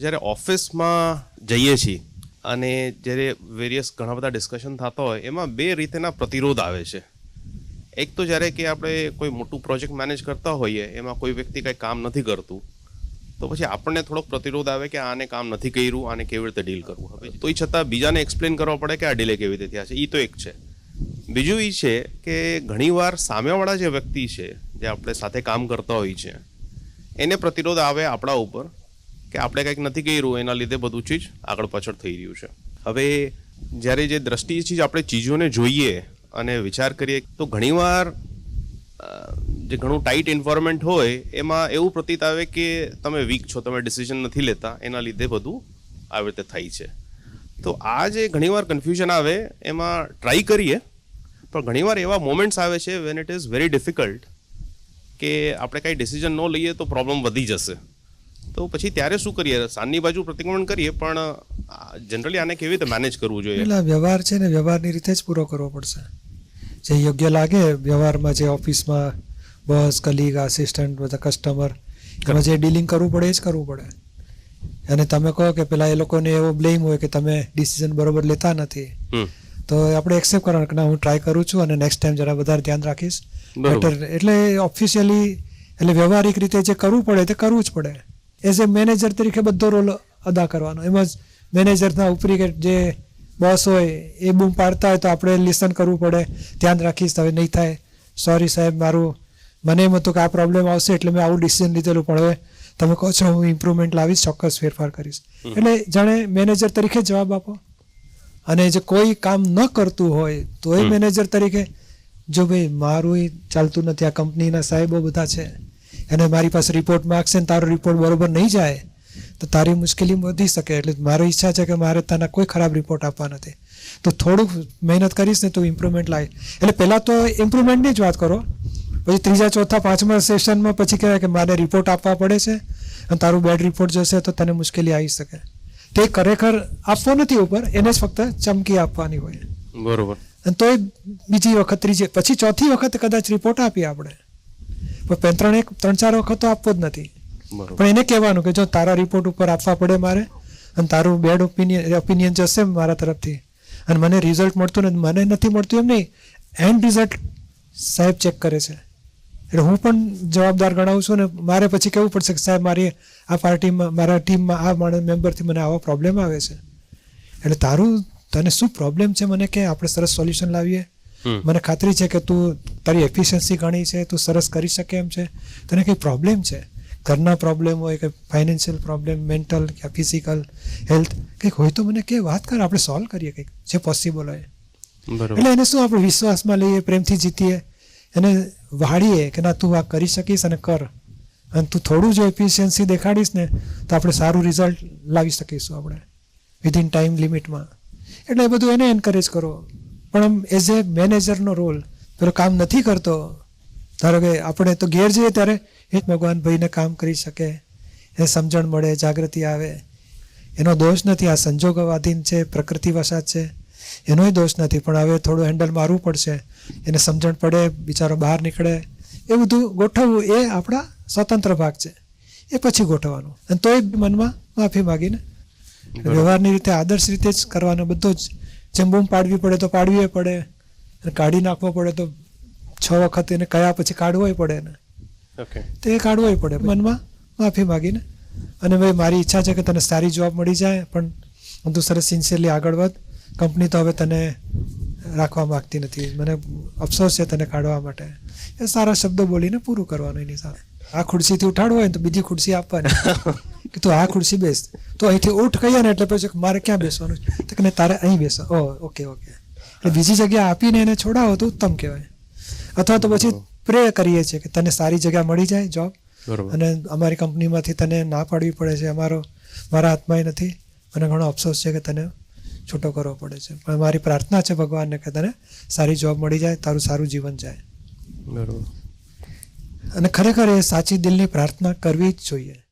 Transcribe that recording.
જ્યારે ઓફિસમાં જઈએ છીએ અને જ્યારે વેરિયસ ઘણા બધા ડિસ્કશન થતા હોય, એમાં બે રીતેના પ્રતિરોધ આવે છે. એક તો જ્યારે કે આપણે કોઈ મોટું પ્રોજેક્ટ મેનેજ કરતા હોઈએ, એમાં કોઈ વ્યક્તિ કંઈ કામ નથી કરતું, તો પછી આપણને થોડોક પ્રતિરોધ આવે કે આને કામ નથી કર્યું, આને કેવી રીતે ડીલ કરવું? હવે તો એ છતાં બીજાને એક્સપ્લેન કરવા પડે કે આ ડીલે કેવી રીતે થયા છે. એ તો એક છે. બીજું એ છે કે ઘણીવાર સામેવાળા જે વ્યક્તિ છે, જે આપણે સાથે કામ કરતા હોઈએ છીએ એને પ્રતિરોધ આવે આપણા ઉપર કે આપણે કંઈક નથી કર્યું, એના લીધે બધું ચીજ આગળ પાછળ થઈ રહ્યું છે. હવે જ્યારે જે દ્રષ્ટિથી જ આપણે ચીજોને જોઈએ અને વિચાર કરીએ, તો ઘણીવાર જે ઘણું ટાઈટ એન્વાયરમેન્ટ હોય, એમાં એવું પ્રતીત આવે કે તમે વીક છો, તમે ડિસિઝન નથી લેતા, એના લીધે બધું આવી રીતે થાય છે. તો આ જે ઘણીવાર કન્ફ્યુઝન આવે, એમાં ટ્રાય કરીએ, પણ ઘણીવાર એવા મોમેન્ટ્સ આવે છે when it is very difficult કે આપણે કાંઈ ડિસિઝન ન લઈએ તો પ્રોબ્લેમ વધી જશે. તો પછી ત્યારે શું કરીએ? સાનની બાજુ પ્રતિક્રમણ કરીએ પણ જનરલી આને કેવી રીતે મેનેજ કરવું જોઈએ? એટલે વ્યવહાર છે ને વ્યવહારની રીતે જ પૂરો કરવો પડશે. જે યોગ્ય લાગે વ્યવહારમાં જે ઓફિસમાં બોસ કલીગ આસિસ્ટન્ટ બધા કસ્ટમર એમાં જે ડીલિંગ કરવું પડે એ જ કરવું પડે. અને તમે કહો કે પેલા એ લોકોને એવો બ્લેમ હોય કે તમે ડિસિઝન બરોબર લેતા નથી. તો આપણે એક્સેપ્ટ કરવાનું કે ના હું ટ્રાય કરું છું અને નેક્સ્ટ ટાઈમ જરા વધારે ધ્યાન રાખીશ. બેટર એટલે ઓફિશિયલી એટલે વ્યવહારિક રીતે જે કરવું પડે તે કરવું જ પડે. એઝ એ મેનેજર તરીકે બધો રોલ અદા કરવાનો. એમ જ મેનેજરના ઉપરી કે જે બોસ હોય એ બૂમ પાડતા હોય તો આપણે લિસન કરવું પડે. ધ્યાન રાખીશ હવે નહીં થાય. સોરી સાહેબ મારું મને એમ હતું કે આ પ્રોબ્લેમ આવશે એટલે મેં આવું ડિસિઝન લીધેલું પણ હવે તમે કહો છો હું ઇમ્પ્રુવમેન્ટ લાવીશ ચોક્કસ ફેરફાર કરીશ. એટલે જાણે મેનેજર તરીકે જવાબ આપો. અને જે કોઈ કામ ન કરતું હોય તો એ મેનેજર તરીકે જો ભાઈ મારું ચાલતું નથી આ કંપનીના સાહેબો બધા છે અને મારી પાસે રિપોર્ટ માગશે ને તારો રિપોર્ટ બરોબર નહીં જાય તો તારી મુશ્કેલી વધી શકે. એટલે મારી ઈચ્છા છે કે મારે તને કોઈ ખરાબ રિપોર્ટ આપવા નથી. તો થોડુંક મહેનત કરીશ ને તો ઇમ્પ્રુવમેન્ટ લાવી એટલે પહેલાં તો ઇમ્પ્રુવમેન્ટની જ વાત કરો. પછી ત્રીજા ચોથા પાંચમા સેશનમાં પછી કહેવાય કે મારે રિપોર્ટ આપવા પડે છે અને તારું બેડ રિપોર્ટ જશે તો તને મુશ્કેલી આવી શકે. તે ખરેખર આપવો નથી ઉપર એને જ ફક્ત ચમકી આપવાની હોય. બરોબર. અને તો બીજી વખત ત્રીજી પછી ચોથી વખત કદાચ રિપોર્ટ આપીએ આપણે. પણ ત્રણ એક ત્રણ ચાર વખત તો આપવો જ નથી. પણ એને કહેવાનું કે જો તારા રિપોર્ટ ઉપર આપવા પડે મારે અને તારું બેડ ઓપિનિયન ઓપિનિયન જશે મારા તરફથી અને મને રિઝલ્ટ મળતું નથી મને નથી મળતું એમ નહીં. એન્ડ રિઝલ્ટ સાહેબ ચેક કરે છે. એટલે હું પણ જવાબદાર ગણાવું છું ને મારે પછી કહેવું પડશે કે સાહેબ મારી આ પાર્ટીમાં મારા ટીમમાં આ માણસ મેમ્બરથી મને આવો પ્રોબ્લેમ આવે છે. એટલે તારું તને શું પ્રોબ્લેમ છે મને કે આપણે સરસ સોલ્યુશન લાવીએ. મને ખાતરી છે કે તું તારી એફિશિયન્સી ઘણી છે તું સરસ કરી શકે એમ છે. તને કંઈ પ્રોબ્લેમ છે? ઘરના પ્રોબ્લેમ હોય કે ફાઇનાન્શિયલ પ્રોબ્લેમ મેન્ટલ કે ફિઝિકલ હેલ્થ કંઈક હોય તો મને કે વાત કર આપણે સોલ્વ કરીએ કંઈક જે પોસિબલ હોય. એટલે એને શું આપણે વિશ્વાસમાં લઈએ પ્રેમથી જીતીએ? એને વાળીએ કે ના તું આ કરી શકીશ અને કર. અને તું થોડું જો એફિશિયન્સી દેખાડીશ ને તો આપણે સારું રિઝલ્ટ લાવી શકીશું આપણે વિધિન ટાઈમ લિમિટમાં એટલે એ બધું એને એન્કરેજ કરો. પણ આમ એઝ એ મેનેજરનો રોલ પેલો કામ નથી કરતો ધારો કે આપણે તો ઘેર જઈએ ત્યારે એ જ ભગવાન ભાઈને કામ કરી શકે એ સમજણ મળે જાગૃતિ આવે. એનો દોષ નથી આ સંજોગવાધીન છે પ્રકૃતિ વસાત છે એનોય દોષ નથી પણ હવે થોડું હેન્ડલ મારવું પડશે એને સમજણ પડે બિચારો બહાર નીકળે. એ બધું ગોઠવવું એ આપણા સ્વતંત્ર ભાગ છે. એ પછી ગોઠવવાનું. અને તોય મનમાં માફી માગીને વ્યવહારની રીતે આદર્શ રીતે જ કરવાનો બધો જ જેમ બૂમ પાડવી પડે તો પાડવી પડે. અને કાઢી નાખવો પડે તો છ વખત એને કયા પછી કાઢવોય પડે ને તો એ કાઢવોય પડે મનમાં માફી માગીને. અને ભાઈ મારી ઈચ્છા છે કે તને સારી જોબ મળી જાય પણ તું સરસ સિન્સિયરલી આગળ વધ. કંપની તો હવે તને રાખવા માંગતી નથી. મને અફસોસ છે તને કાઢવા માટે. એ સારા શબ્દો બોલીને પૂરું કરવાનું એની સાથે. આ ખુરશીથી ઉઠાડવું હોય ને તો બીજી ખુરશી આપવાની. કે તું આ ખુરશી બેસ. તો અહીંથી ઉઠ કહીએ ને એટલે પછી મારે ક્યાં બેસવાનું છે? તો કે તારે અહીં બેસો. Oh okay okay. એટલે બીજી જગ્યા આપીને એને છોડાવો તો ઉત્તમ કહેવાય. અથવા તો પછી પ્રે કરીએ છીએ કે તને સારી જગ્યા મળી જાય જોબ અને અમારી કંપનીમાંથી તને ના પાડવી પડે છે અમારો મારા હાથમાં નથી. મને ઘણો અફસોસ છે કે તને છૂટો કરવો પડે છે. પણ મારી પ્રાર્થના છે ભગવાનને કે તને સારી જોબ મળી જાય તારું સારું જીવન જાય. બરાબર. અને ખરેખર એ સાચી દિલની પ્રાર્થના કરવી જ જોઈએ.